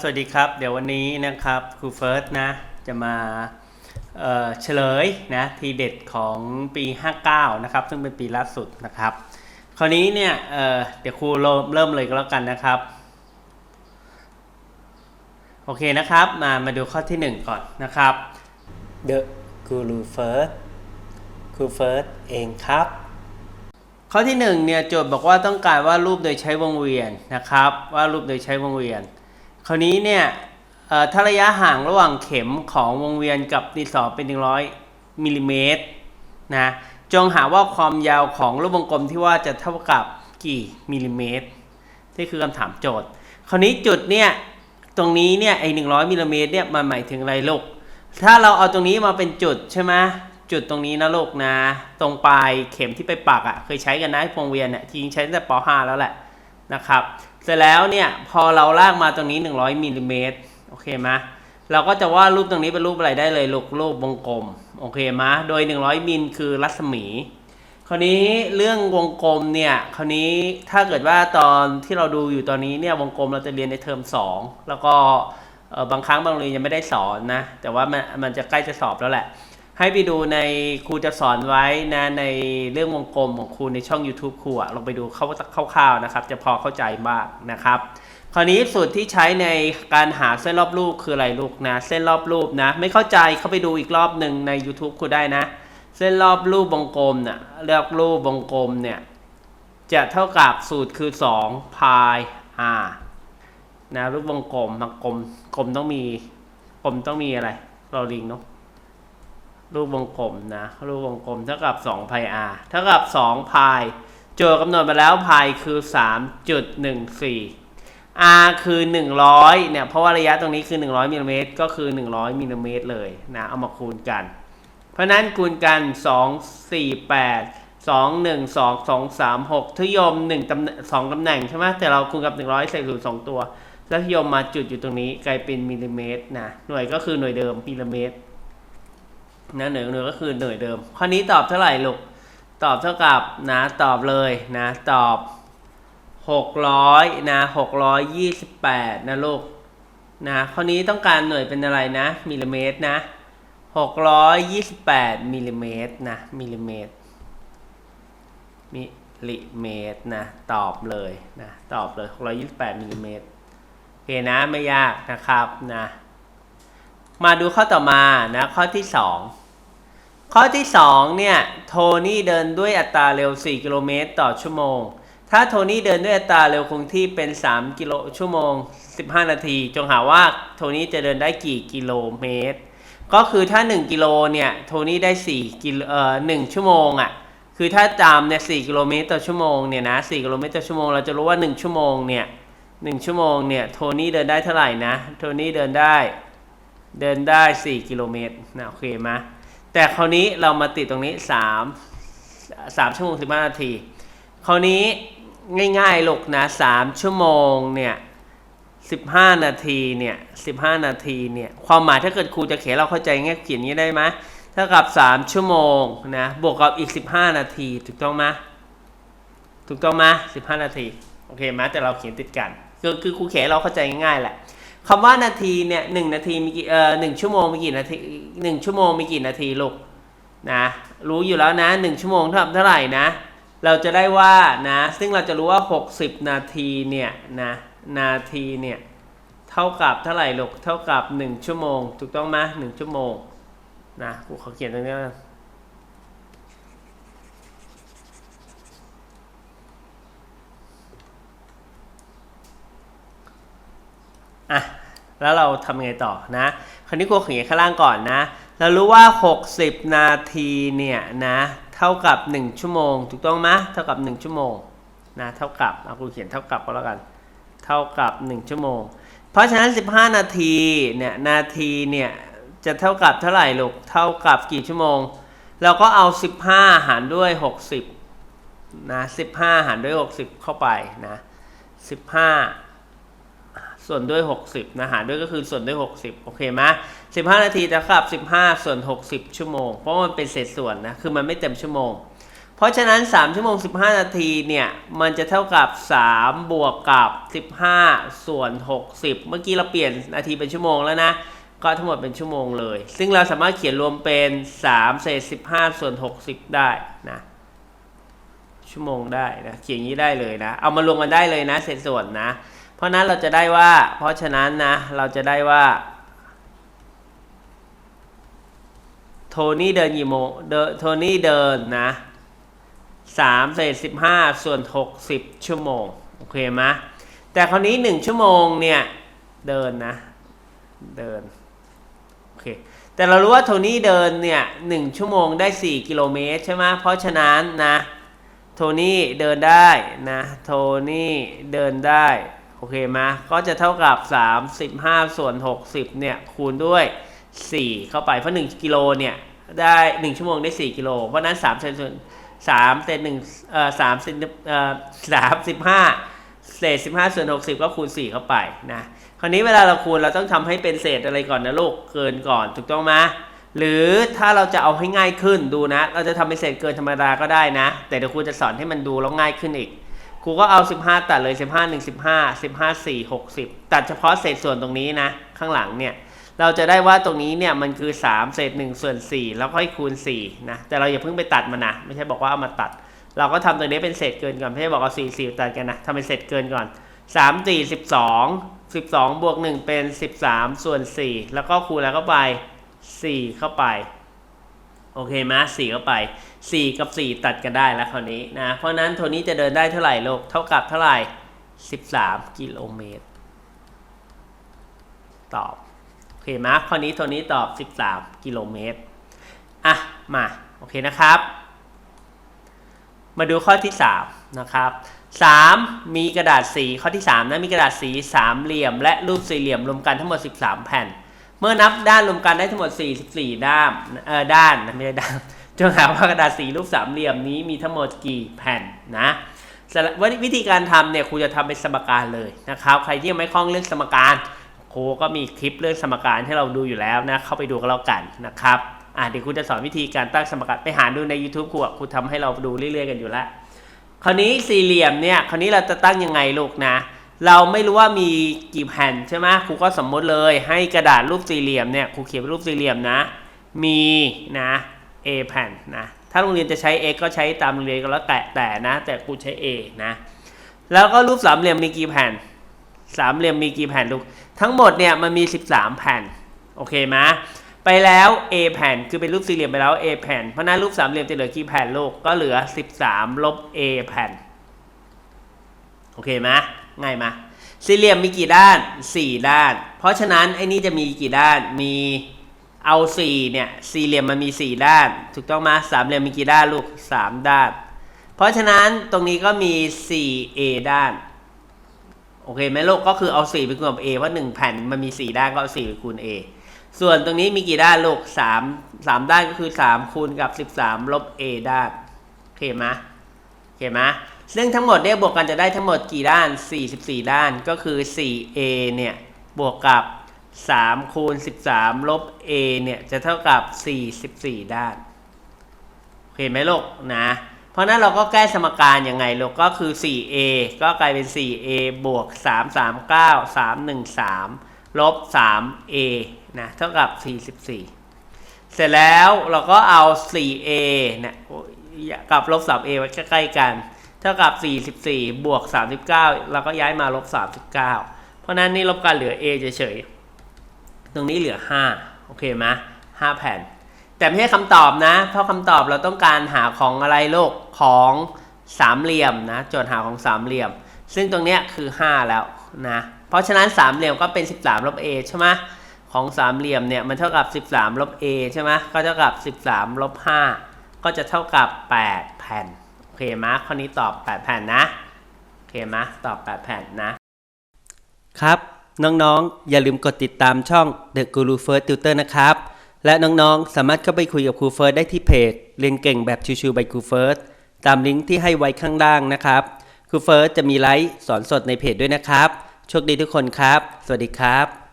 สวัสดีครับ เดี๋ยววันนี้นะครับครูเฟิร์สนะจะมาเเฉลยนะทีเด็ดของปี 59 นะครับ ซึ่งเป็นปีล่าสุดนะครับ คราวนี้เนี่ยเเดี๋ยวครูเริ่มเริ่มเลยก็แล้วกันนะครับ โอเคนะครับมามาดูข้อที่ 1 ก่อนนะครับ The Guru First ครูเฟิร์สเองครับ ข้อที่1เนี่ยโจทย์บอกว่าต้องการวาดรูปโดยใช้วงเวียนนะครับวาดรูปโดยใช้วงเวียน คราวนี้เนี่ยถ้าระยะห่างระหว่างเข็มของวงเวียนกับดินสอเป็น 100มิลลิเมตรนะจงหาว่าความยาวของรูปวงกลมที่ว่าจะเท่ากับกี่มิลลิเมตรนี่คือคำถามโจทย์ คราวนี้จุดเนี่ยตรงนี้เนี่ยไอ้หนึ่งมิลลิเมตรเนี่ยมันหมายถึงอะไรลูก ถ้าเราเอาตรงนี้มาเป็นจุดใช่ไหมจุดตรงนี้นะลูกนะ ตรงปลายเข็มที่ไปปักอะ่ะเคยใช้กันนะวงเวียนเนี่ยจริงใช้ตั้งแต่ป .5 แล้วแหละนะครับ เสร็จแล้วเนี่ยพอเราลากมาตรงนี้ 100มิลลิเมตรโอเคไหมเราก็จะวาดรูปตรงนี้เป็นรูปอะไรได้เลยลูกรูปวงกลมโอเคไหมโดย 100มิลคือรัศมีคราวนี้เรื่องวงกลมเนี่ยคราวนี้ถ้าเกิดว่าตอนที่เราดูอยู่ตอนนี้เนี่ยวงกลมเราจะเรียนในเทอม 2 แล้วก็บางครั้งบางโรงเรียนยังไม่ได้สอนนะแต่ว่ามันมันจะใกล้จะสอบแล้วแหละ ให้ไปดูในครูจะสอนไว้นะในเรื่องวงกลมของครูในช่อง YouTube ครูอะลองไปดูเข้าคร่าวๆนะครับ จะพอเข้าใจมากนะครับคราวนี้สูตรที่ใช้ในการหาเส้นรอบรูปคืออะไรลูกนะ เส้นรอบรูปนะ ไม่เข้าใจเข้าไปดูอีกรอบหนึ่งใน YouTube ครูได้นะ เส้นรอบรูปวงกลมเนี่ยเรียกรูปวงกลมเนี่ยจะเท่ากับสูตรคือ2 pi r นะรูปวงกลมมันกลมกลมต้องมีกลมต้องมีอะไร เราลิงเนาะ รูปวงกลมนะรูปวงกลมเท่ากับ2 pi r เท่ากับ2 pi โจทย์กำหนดมาแล้ว pi คือ 3.14 r คือ 100 เนี่ย เพราะว่าระยะตรงนี้คือ 100มิลลิเมตรก็คือ 100มิลลิเมตรเลยนะ เอามาคูณกัน เพราะนั้นคูณกัน 2 4 8 2 1 2 2 3 6ทยม1ตำแหน่ง2ตำแหน่งใช่ไหมแต่เราคูณกับ 100ใส่ศูนย์2ตัวแล้วทยมมาจุดอยู่ตรงนี้กลายเป็นมิลลิเมตรนะหน่วยก็คือหน่วยเดิมมิลลิเมตร นะหน่วยหน่วยก็คือหน่วยเดิม ข้อนี้ตอบเท่าไหร่ลูก ตอบเท่ากับนะตอบเลยนะตอบ 600นะ628 นะลูกนะข้อนี้ต้องการหน่วยเป็นอะไรนะมิลลิเมตรนะ628มิลลิเมตรนะมิลลิเมตรมิลลิเมตรนะตอบเลยนะตอบเลย628มิลลิเมตรโอเคนะไม่ยากนะครับนะ มาดูข้อต่อมานะข้อที่ 2 ข้อที่2เนี่ยโทนี่เดินด้วยอัตราเร็ว 4 กิโลเมตรต่อชั่วโมง ถ้าโทนี่เดินด้วยอัตราเร็วคงที่เป็น 3 กิโลชั่วโมง 15 นาที จงหาว่าโทนี่จะเดินได้กี่กิโลเมตร ก็คือถ้า 1 กิโลเนี่ยโทนี่ได้4กิโลเอ่อ1ชั่วโมงอะ่ะคือถ้าตามเนี่ย4กิโลเมตรต่อชั่วโมงเนี่ยนะ4กิโลเมตรต่อชั่วโมงเราจะรู้ว่า 1 ชั่วโมงเนี่ย1ชั่วโมงเนี่ยโทนี่เดินได้เท่าไหร่นะโทนี่เดินได้ เดินได้ 4 กิโลเมตรนะโอเคไหมแต่คราวนี้เรามาติดตรงนี้ 3 3 ชั่วโมง 15 นาที คราวนี้ง่ายๆลกนะ 3 ชั่วโมงเนี่ย15 นาทีเนี่ย15 นาทีเนี่ยความหมายถ้าเกิดครูจะเขียนเราเข้าใจง่ายเขียนอย่างนี้ได้ไหมเท่ากับ 3 ชั่วโมงนะบวกกับอีก 15 นาทีถูกต้องไหมถูกต้องไหม15 นาทีโอเคไหมแต่เราเขียนติดกันคือคือครูเขียนเราเข้าใจง่ายๆแหละ คำว่านาทีเนี่ยหนึ่งนาทีมีกี่เอ่อหนึ่งชั่วโมงมีกี่นาทีหนึ่งชั่วโมงมีกี่นาทีลูกนะรู้อยู่แล้วนะหนึ่งชั่วโมงเท่ากับเท่าไหร่นะ เราจะได้ว่านะซึ่งเราจะรู้ว่า 60 นาทีเนี่ยนะนาทีเนี่ยเท่ากับเท่าไหร่ลูกเท่ากับ 1 ชั่วโมง ถูกต้องไหมหนึ่งชั่วโมงนะกูขอเขียนตรงนี้นะ แล้วเราทำยังไงต่อนะคราวนี้กูเขียนข้างล่างก่อนนะเรารู้ว่า 60 นาทีเนี่ยนะเท่ากับ 1 ชั่วโมง ถูกต้องไหมเท่ากับ 1 ชั่วโมงนะเท่ากับเอากูเขียนเท่ากับก็แล้วกัน เท่ากับ 1 ชั่วโมง เพราะฉะนั้น 15 นาทีเนี่ยนาทีเนี่ยจะเท่ากับเท่าไหร่ลูกเท่ากับกี่ชั่วโมง เราก็เอา 15 หารด้วย 60นะ15 หารด้วย 60 เข้าไปนะ15 ส่วนด้วย 60 นะหารด้วยก็คือส่วนด้วย 60 โอเคไหม15 นาทีจะกับ 15 ส่วน 60 ชั่วโมง เพราะมันเป็นเศษส่วนนะ คือมันไม่เต็มชั่วโมง เพราะฉะนั้น 3 ชั่วโมง 15 นาทีเนี่ย มันจะเท่ากับ 3 บวกกับ 15 ส่วน 60 เมื่อกี้เราเปลี่ยนนาทีเป็นชั่วโมงแล้วนะ ก็ทั้งหมดเป็นชั่วโมงเลย ซึ่งเราสามารถเขียนรวมเป็น3เศษ15 ส่วน 60 ได้นะชั่วโมงได้นะเขียนงี้ได้เลยนะ เอามารวมกันได้เลยนะ เศษส่วนนะ เพราะนั้นเราจะได้ว่า เพราะฉะนั้นนะ เราจะได้ว่า โทนี่เดินกี่โมงเดโทนี่เดินนะสามเศษสิบห้าส่วนหกสิบชั่วโมง โอเคไหมแต่คราวนี้หนึ่งชั่วโมงเนี่ย เดินนะ เดิน โอเค แต่เรารู้ว่าโทนี่เดินเนี่ยหนึ่งชั่วโมงได้สี่กิโลเมตรใช่ไหมเพราะฉะนั้นนะ โทนี่เดินได้นะ โทนี่เดินได้ โอเคไหมก็จะเท่ากับ 35 ส่วน 60 เนี่ย คูณด้วย 4 เข้าไป เพราะ 1 กิโลเนี่ย ได้ 1 ชั่วโมงได้ 4 กิโล เพราะนั้น3เศษส่วน3เศษ1เอ่อ3เศษเอ่อ35 เศษ 15 ส่วน 60 ก็คูณ 4 เข้าไปนะ คราวนี้เวลาเราคูณเราต้องทำให้เป็นเศษอะไรก่อนนะลูก เกินก่อน ถูกต้องไหมหรือถ้าเราจะเอาให้ง่ายขึ้นดูนะ เราจะทำเป็นเศษเกินธรรมดาก็ได้นะ แต่เดี๋ยวครูจะสอนให้มันดูแล้วง่ายขึ้นอีก ครูก็เอา 15 ตัดเลย 15 1 15 15 4 60 ตัดเฉพาะเศษส่วนตรงนี้นะ ข้างหลังเนี่ย เราจะได้ว่าตรงนี้เนี่ยมันคือ 3 เศษ1ส่วน4แล้วก็ให้คูณ4นะแต่เราอย่าเพิ่งไปตัดมันนะ ไม่ใช่บอกว่าเอามาตัด เราก็ทำตรงนี้เป็นเศษเกินก่อนไม่ใช่บอกเอา4 4ตัดกันนะทำเป็นเศษเกินก่อน 3 4 12 12บวก1เป็น 13 ส่วน 4 แล้วก็คูณแล้วก็ไป 4 เข้าไป โอเคไหม4เข้าไป 4 กับ 4 ตัดกันได้แล้วคราวนี้นะ เพราะนั้นโทนี้จะเดินได้เท่าไหร่โลกเท่ากับเท่าไหร่ 13 กิโลเมตร ตอบ โอเคไหมข้อนี้โทนี้ตอบ 13 กิโลเมตร อะ มา โอเคนะครับ มาดูข้อที่ 3 นะครับ 3 มีกระดาษสีข้อที่ 3 นะ มีกระดาษสีสามเหลี่ยม และรูปสี่เหลี่ยมรวมกันทั้งหมด 13 แผ่น เมื่อนับด้านรวมกันได้ทั้งหมด 44 ด้ามเอ่อด้านนะไม่ใช่ด้ามจงหาว่ากระดาษสีรูปสามเหลี่ยมนี้มีทั้งหมดกี่แผ่นนะวิธีการทำเนี่ยครูจะทำเป็นสมการเลยนะครับใครที่ยังไม่คล่องเรื่องสมการครูก็มีคลิปเรื่องสมการให้เราดูอยู่แล้วนะเข้าไปดูกันแล้วกันนะครับอะเดี๋ยวครูจะสอนวิธีการตั้งสมการไปหาดูใน YouTube ครูครูทำให้เราดูเรื่อย ๆ กันอยู่แล้วคราวนี้สี่เหลี่ยมเนี่ยคราวนี้เราจะตั้งยังไงลูกนะ เราไม่รู้ว่ามีกี่แผ่นใช่ไหมครูก็สมมติเลยให้กระดาษรูปสี่เหลี่ยมเนี่ยครูเขียนเป็นรูปสี่เหลี่ยมนะ มีนะ A แผ่นนะถ้าโรงเรียนจะใช้ X ก็ใช้ตามโรงเรียนก็แล้วแต่แต่นะ แต่ครูใช้ A นะ แล้วก็รูปสามเหลี่ยมมีกี่แผ่นสามเหลี่ยมมีกี่แผ่นลูกทั้งหมดเนี่ยมันมี 13 แผ่นโอเคไหมไปแล้ว A แผ่นคือเป็นรูปสี่เหลี่ยมไปแล้ว A แผ่นเพราะนั้นรูปสามเหลี่ยมจะเหลือกี่แผ่นลูกก็เหลือ 13 ลบ A แผ่นโอเคไหม ง่ายไหมสี่เหลี่ยมมีกี่ด้าน 4 ด้าน เพราะฉะนั้นไอ้นี่จะมีกี่ด้าน มีเอา4เนี่ย สี่เหลี่ยมมันมี 4 ด้าน ถูกต้องไหมสามเหลี่ยมมีกี่ด้านลูก 3 ด้าน เพราะฉะนั้นตรงนี้ก็มี 4A ด้าน โอเคไหมลูก ก็คือเอา 4 ไปคูณกับ A เพราะ1แผ่นมันมี 4 ด้านก็เอา4ไปคูณ A ส่วนตรงนี้มีกี่ด้านลูก 3 3 ด้านก็คือ 3 คูณกับ 13 ลบ A ด้าน โอเคไหมโอเคไหม ซึ่งทั้งหมดเนี่ยบวกกันจะได้ทั้งหมดกี่ด้าน 44 ด้านก็คือ 4A เนี่ยบวกกับ 3 คูณ 13 ลบ A เนี่ยจะเท่ากับ 44 ด้านโอเคไหมลูกนะ เพราะนั้นเราก็แก้สมการยังไงลูกก็คือ 4A ก็กลายเป็น 4A บวก 339 313 ลบ 3A นะเท่ากับ 44 เสร็จแล้วเราก็เอา 4A เนี่ยกับลบ 3A ไว้ใกล้ๆกัน ท่ากับ 44 บวก 39 แล้วก็ย้ายมาลบ 39 เพราะนั้นนี่ลบกันเหลือ A เฉยๆ ตรงนี้เหลือ 5 โอเคไหม5แผ่น แต่ไม่ใช่คำตอบนะ เพราะคำตอบเราต้องการหาของอะไรโลกของสามเหลี่ยมนะ โจทย์หาของสามเหลี่ยม ซึ่งตรงเนี้ยคือ 5 แล้วนะ เพราะฉะนั้นสามเหลี่ยมก็เป็น 13 ลบ a ใช่ไหมของสามเหลี่ยมเนี่ยมันเท่ากับ 13 ลบ a ใช่ไหมก็เท่ากับ 13 ลบ 5 ก็จะเท่ากับ 8 แผ่น เคไหมข้อนี้ตอบ 8 แผ่นนะโอเคไหมตอบ 8 แผ่นนะ ครับ น้องๆ อย่าลืมกดติดตามช่อง The Guru First Tutor นะครับ และน้องๆ สามารถเข้าไปคุยกับครูเฟิร์สได้ที่เพจ เรียนเก่งแบบชิวๆ by ครูเฟิร์สตามลิงก์ที่ให้ไว้ข้างล่างนะครับ ครูเฟิร์สจะมีไลฟ์สอนสดในเพจด้วยนะครับ โชคดีทุกคนครับ สวัสดีครับ